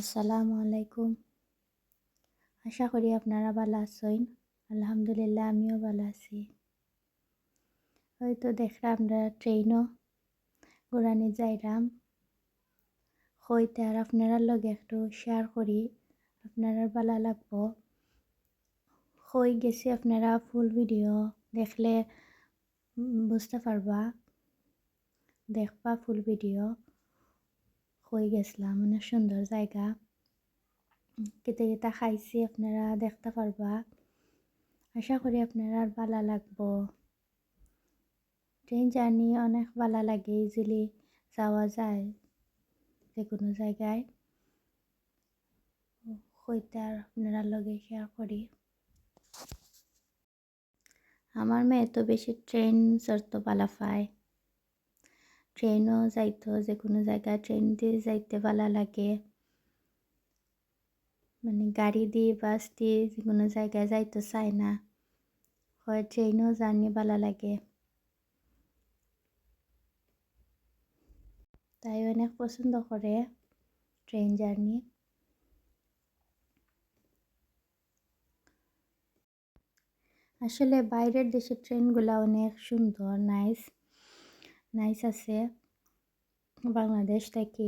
আসসালামু আলাইকুম। আশা করি আপনারা ভালো আছেন। আলহামদুলিল্লাহ, আমিও ভালো আছি। হয়তো দেখরা আমরা ট্রেনও ঘোরানি যাইরাম। হইতে আর আপনারা লগে একটু শেয়ার করি, আপনারা ভালো লাগবো। হই গেছি আপনারা ফুল ভিডিও দেখলে বুঝতে পারবা। দেখবা ফুল ভিডিও হয়ে গেছিলাম অনেক সুন্দর জায়গা কেটে কেটে খাইছি আপনারা দেখতে পারবা। আশা করি আপনারা আর ভালো লাগবো। ট্রেন জার্নি অনেক ভালো লাগে ইজিলি যাওয়া যায় যে কোনো জায়গায়। হইতে আর আপনারা লগে শেয়ার করি। আমার মেয়ে তো বেশি ট্রেন চড়তে ভালো পায়। ট্রেনও যাইতো যে কোনো জায়গায় ট্রেন দিয়ে যাইতে ভালো লাগে। মানে গাড়ি দিয়ে বাস দিয়ে যে কোনো জায়গায় যাইতে চায় না। হয় ট্রেনও জার্নি ভালো লাগে। তাই অনেক পছন্দ করে ট্রেন জার্নি আসলে বাইরের দেশের ট্রেনগুলো অনেক সুন্দর নাইস নাইস আছে বাংলাদেশ থেকে।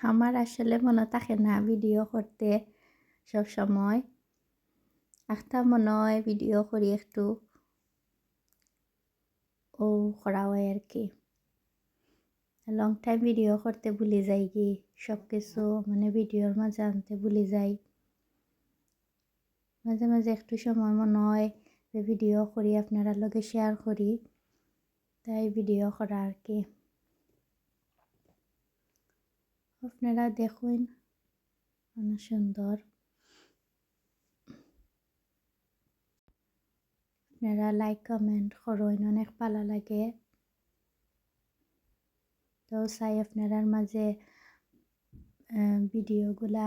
আমার আসলে মনে থাকে না ভিডিও করতে সব সময়। একটা মনে হয় ভিডিও করি একটু। ও করা হয় আর কি। লং টাইম ভিডিও করতে ভুলে যাই কি। সব কিছু মানে ভিডিওর মাঝে আনতে ভুলে যাই। মাঝে মাঝে একটু সময় মনে হয় ভিডিও করি আপনারা লগে শেয়ার করি তাই ভিডিও করা আর কি আপনারা দেখুন অনেক সুন্দর আপনারা লাইক কমেন্ট করুন অনেক ভালো লাগে। তো চাই আপনারার মাঝে ভিডিওগুলা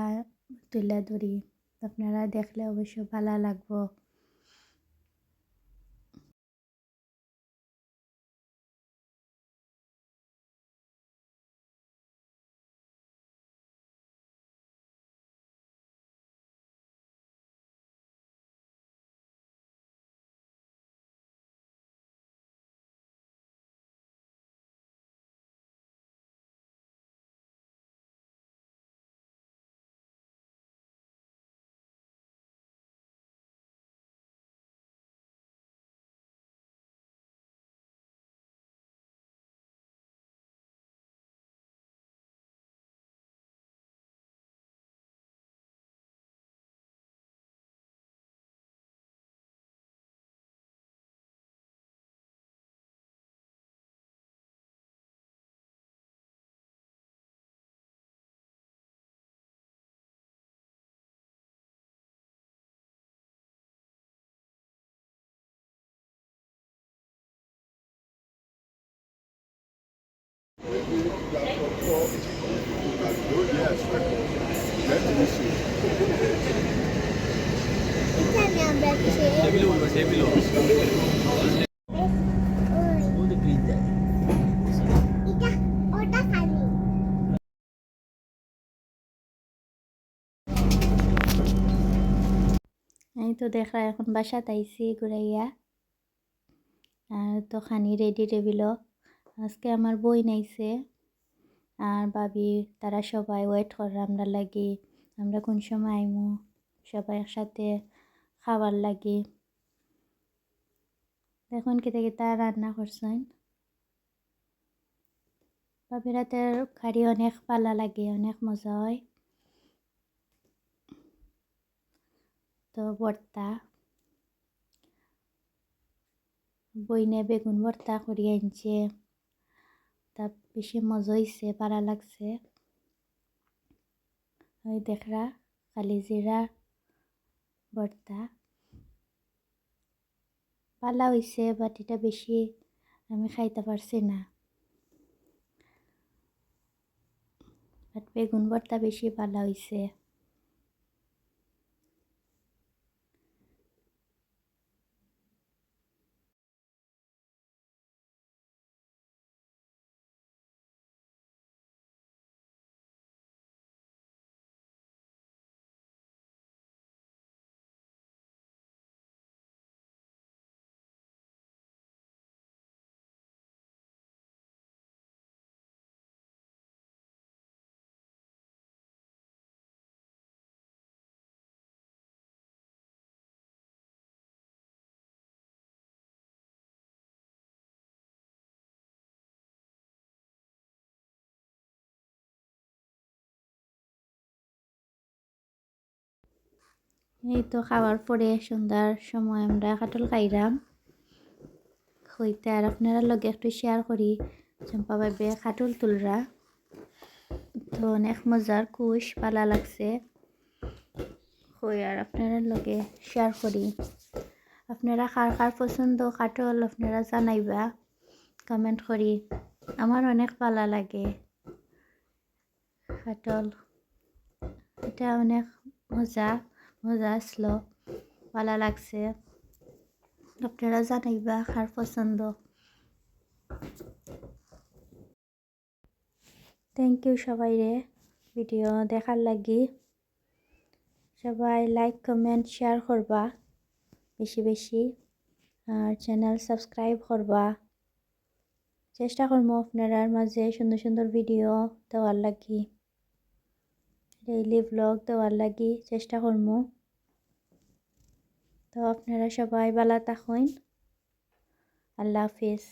তুলে ধরি আপনারা দেখলে অবশ্য ভালো লাগবো। এই তো দেখা এখন বাসা তাইছি ঘুরাইয়া আর তো খানি রেডি টেবিল আজকে আমার বই নাইছে। আর ভাবি, তারা সবাই ওয়েট করে আমরা লাগি, আমরা কোন সময় আইমু? সবাই একসাথে খাবার লাগি। দেখুন কেতে কেতা রান্না করছেন। ভাবি রাতের খাড়ি অনেক ভালো লাগে, অনেক মজা হয়। তো ভর্তা। বইনে বেগুন ভর্তা করি আনছে। তা বেশি মজা হয়েছে পারা লাগছে। ওই দেখরা কালিজিরা ভর্তা। পালা হয়েছে বাটিটা বেশি আমি খাইতে পারছি না। বেগুন ভর্তা বেশি পালা হয়েছে এই তো খাওয়ার পরে সন্ধ্যার সময় আমরা কাটল খাইলাম। হইতে আর আপনারা লগে একটু শেয়ার করি, চম্পা ভাবে খাটল তুলরা। তো অনেক মজার কুশ পালা লাগছে। হই আর আপনারা লগে শেয়ার করি। আপনারা কার কার পছন্দ কাটল আপনারা জানাইবা কমেন্ট করি। আমার অনেক পালা লাগে। কাটল এটা অনেক মজা। মজা আসলো ভালো লাগছে। আপনারা জানাইবা কার পছন্দ। থ্যাংক ইউ সবাই রে, ভিডিও দেখার লাগি। সবাই লাইক কমেন্ট শেয়ার করবা বেশি বেশি। আর চ্যানেল সাবস্ক্রাইব করবা। চেষ্টা করব আপনারার মাঝে সুন্দর সুন্দর ভিডিও দেওয়ার লাগি। ডেইলি ব্লগ দেওয়ার লাগি চেষ্টা করব তো আপনারা সবাই ভালো থাকুন। আল্লাহ হাফিজ।